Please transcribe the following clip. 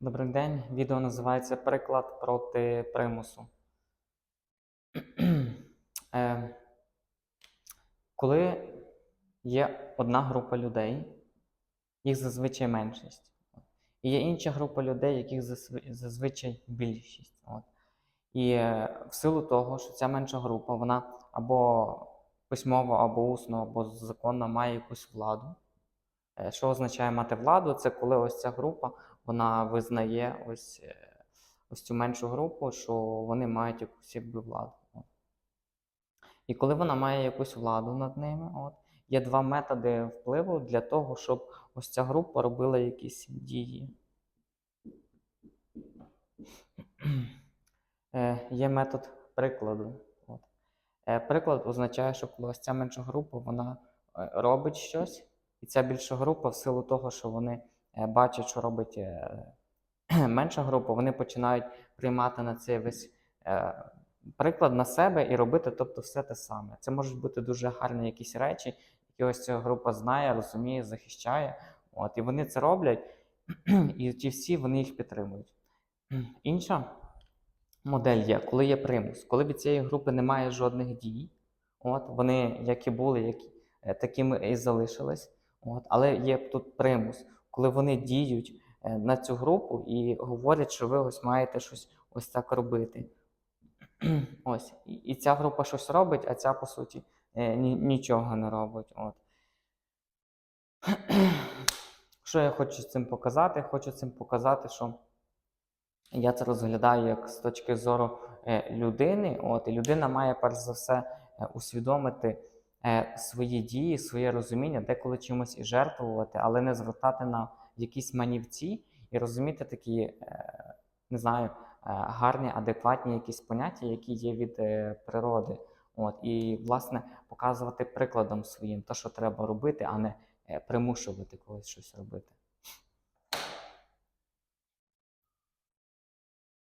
Добрий день. Відео називається Приклад проти примусу. Е, Коли є одна група людей, їх зазвичай меншість. І є інша група людей, яких зазвичай більшість. От. І е, в силу того, що ця менша група, вона або письмово, або усно, або законно має якусь владу. Е, Що означає мати владу? Це коли ось ця група вона визнає ось, е, ось цю меншу групу, що вони мають якусь якби владу. І коли вона має якусь владу над ними, от, є два методи впливу для того, щоб ось ця група робила якісь дії. Е, Є метод прикладу. От. Приклад означає, що коли ось ця менша група вона робить щось, і ця більша група, в силу того, що вони е, бачать, що робить е, менша група, вони починають приймати на цей весь е, приклад на себе і робити, тобто, все те саме. Це можуть бути дуже гарні якісь речі, які ось ця група знає, розуміє, захищає. От, і вони це роблять, і ті всі вони їх підтримують. Інша модель є, коли є примус, коли від цієї групи немає жодних дій, от, вони і були, як, такими і залишились. От, але є тут примус, коли вони діють е, на цю групу і говорять, що ви ось маєте щось ось так робити. Ось. І, і ця група щось робить, а ця, по суті, е, ні, нічого не робить. От. Що я хочу цим показати? Хочу цим показати, що я це розглядаю як з точки зору е, людини. От, і людина має перш за все усвідомити свої дії, своє розуміння, деколи чимось і жертвувати, але не звертати на якісь манівці і розуміти такі, е, не знаю, е, гарні, адекватні якісь поняття, які є від е, природи. От, і, власне, показувати прикладом своїм те, що треба робити, а не е, примушувати когось щось робити.